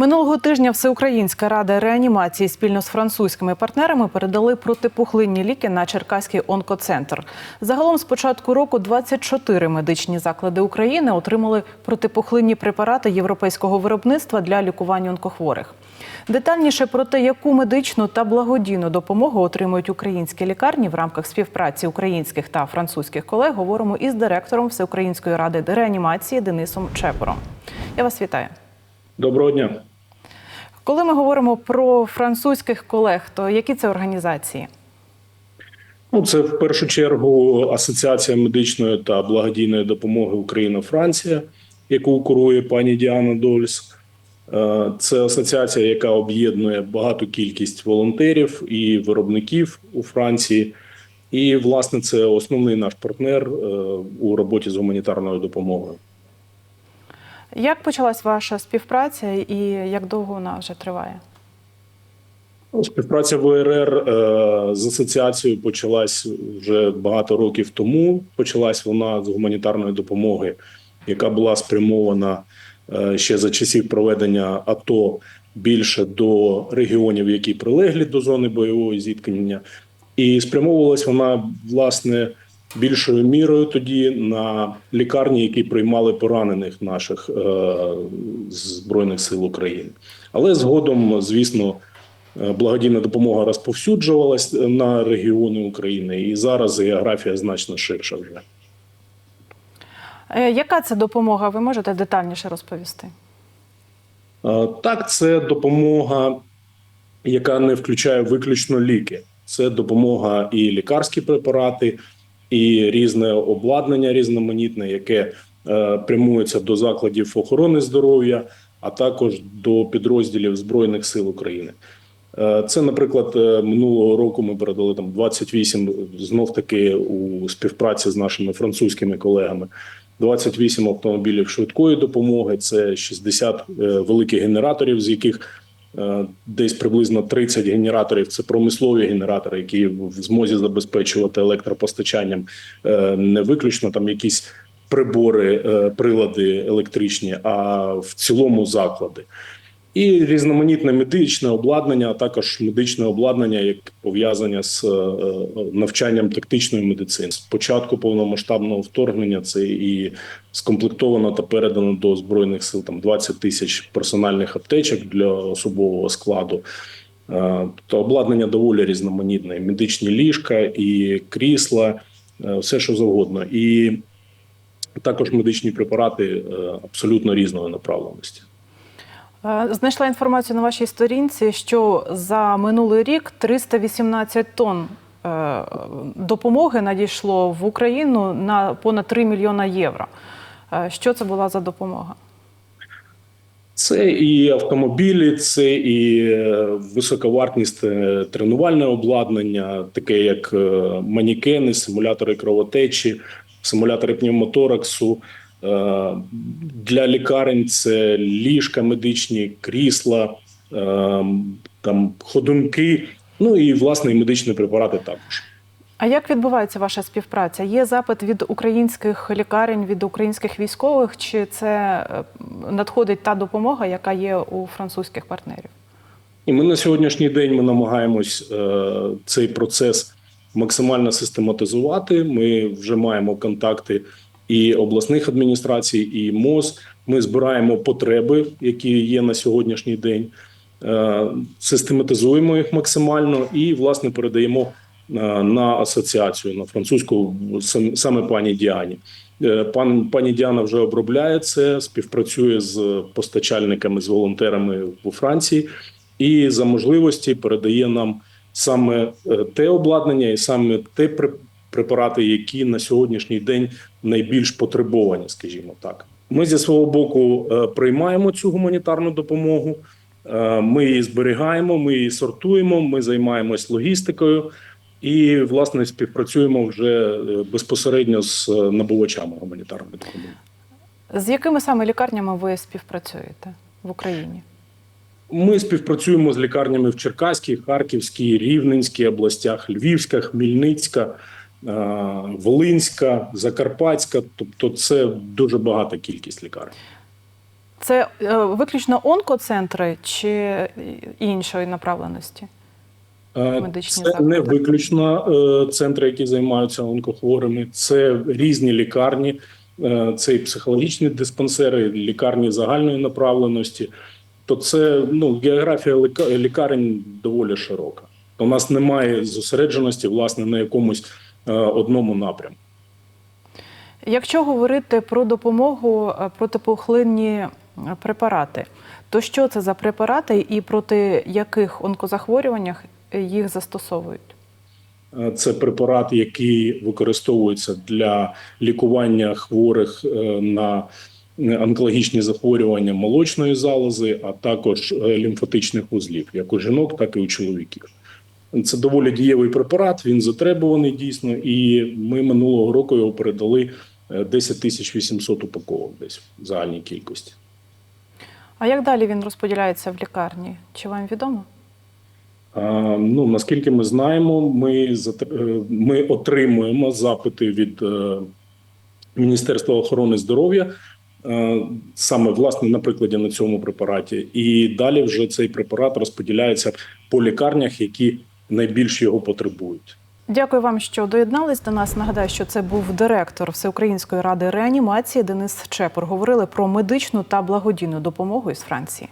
Минулого тижня Всеукраїнська рада реанімації спільно з французькими партнерами передали протипухлинні ліки на Черкаський онкоцентр. Загалом з початку року 24 медичні заклади України отримали протипухлинні препарати європейського виробництва для лікування онкохворих. Детальніше про те, яку медичну та благодійну допомогу отримують українські лікарні в рамках співпраці українських та французьких колег, говоримо із директором Всеукраїнської ради реанімації Денисом Чепором. Я вас вітаю. Доброго дня. Коли ми говоримо про французьких колег, то які це організації? Ну, це в першу чергу Асоціація медичної та благодійної допомоги Україна-Франція, яку курує пані Діана Дольс. Е, Це асоціація, яка об'єднує багату кількість волонтерів і виробників у Франції. І, власне, це основний наш партнер е, у роботі з гуманітарною допомогою. Як почалась ваша співпраця і як довго вона вже триває? Співпраця ВРР е, з асоціацією почалась вже багато років тому. Почалась вона з гуманітарної допомоги, яка була спрямована е, ще за часів проведення АТО більше до регіонів, які прилеглі до зони бойового зіткнення, і спрямовувалась вона власне більшою мірою тоді на лікарні, які приймали поранених наших е, збройних сил України. Але згодом, звісно. Е, Благодійна допомога розповсюджувалась на регіони України, і зараз географія значно ширша вже. Е, Яка це допомога? Ви можете детальніше розповісти? Е, Так, це допомога, яка не включає виключно ліки. Це допомога і лікарські препарати, і різне обладнання різноманітне, яке е, прямується до закладів охорони здоров'я, а також до підрозділів Збройних сил України. Е, Це, наприклад, е, минулого року ми передали там 28, знов таки у співпраці з нашими французькими колегами. 28 автомобілів швидкої допомоги. Це 60 е, великих генераторів, з яких десь приблизно 30 генераторів це промислові генератори, які в змозі забезпечувати електропостачанням е, не виключно там якісь прибори, е, прилади електричні, а в цілому заклади. І різноманітне медичне обладнання, а також медичне обладнання, як пов'язане з е, навчанням тактичної медицини. З початку повномасштабного вторгнення це і скомплектовано та передано до збройних сил там 20 тисяч персональних аптечок для особового складу. Е, То обладнання доволі різноманітне: медичні ліжка, і крісла, е, все що завгодно, і також медичні препарати е, абсолютно різної направленості. Е, Знайшла інформацію на вашій сторінці, що за минулий рік 318 тонн е, допомоги надійшло в Україну на понад 3 мільйона євро. Е, Що це була за допомога? Це і автомобілі, це і високовартісне тренувальне обладнання, таке як манікени, симулятори кровотечі, симулятори пневмотораксу. Е, Для лікарень це ліжка медичні, крісла, е, там ходунки, ну і власне і медичні препарати також. А як відбувається ваша співпраця? Є запит від українських лікарень, від українських військових, чи це е, надходить та допомога, яка є у французьких партнерів? І ми на сьогоднішній день ми намагаємось е, цей процес максимально систематизувати. Ми вже маємо контакти і обласних адміністрацій, і МОЗ. Ми збираємо потреби, які є на сьогоднішній день, е, систематизуємо їх максимально і, власне, передаємо е, на асоціацію на французьку сам- саме пані Діані. Е, Пан пані Діана вже обробляє це, співпрацює з постачальниками з волонтерами у Франції і за можливості передає нам саме те обладнання і саме те препарати, які на сьогоднішній день найбільш потребовані, скажімо так. Ми зі свого боку е, приймаємо цю гуманітарну допомогу. е, Ми її зберігаємо, ми її сортуємо, ми займаємось логістикою і, власне, співпрацюємо вже е, безпосередньо з набувачами гуманітарної допомоги. З якими саме лікарнями ви співпрацюєте в Україні? Ми співпрацюємо з лікарнями в Черкаській, Харківській, Рівненській областях, Львівська, Хмельницька, Волинська, Закарпатська. Тобто, це дуже багата кількість лікарень. Це е, виключно онкоцентри чи іншої направленості? Е, Медичні Це заклади. не виключно е, центри, які займаються онкохворими, це різні лікарні, е, це і психологічні диспансери, лікарні загальної направленості. То це ну, географія лікарень доволі широка. У нас немає зосередженості власне на якомусь е, одному напрямку. Якщо говорити про допомогу е, протипухлинні е, препарати, то що це за препарати і проти яких онкозахворюваннях їх застосовують? Е, Це препарат, який використовується для лікування хворих е, на онкологічні захворювання молочної залози, а також е, лімфатичних вузлів, як у жінок, так і у чоловіків. Це доволі дієвий препарат. Він затребуваний дійсно, і ми минулого року його передали е, 10 тисяч 800 упаковок десь в загальній кількості. А як далі він розподіляється в лікарні? Чи вам відомо? А, Ну наскільки ми знаємо, ми е, ми отримуємо запити від е, Міністерства охорони здоров'я. е, Саме власне на прикладі на цьому препараті, і далі вже цей препарат розподіляється по лікарнях, які найбільш його потребують. Дякую вам, що доєднались до нас. Нагадаю, що це був директор Всеукраїнської ради реанімації Денис Чепор. Говорили про медичну та благодійну допомогу із Франції.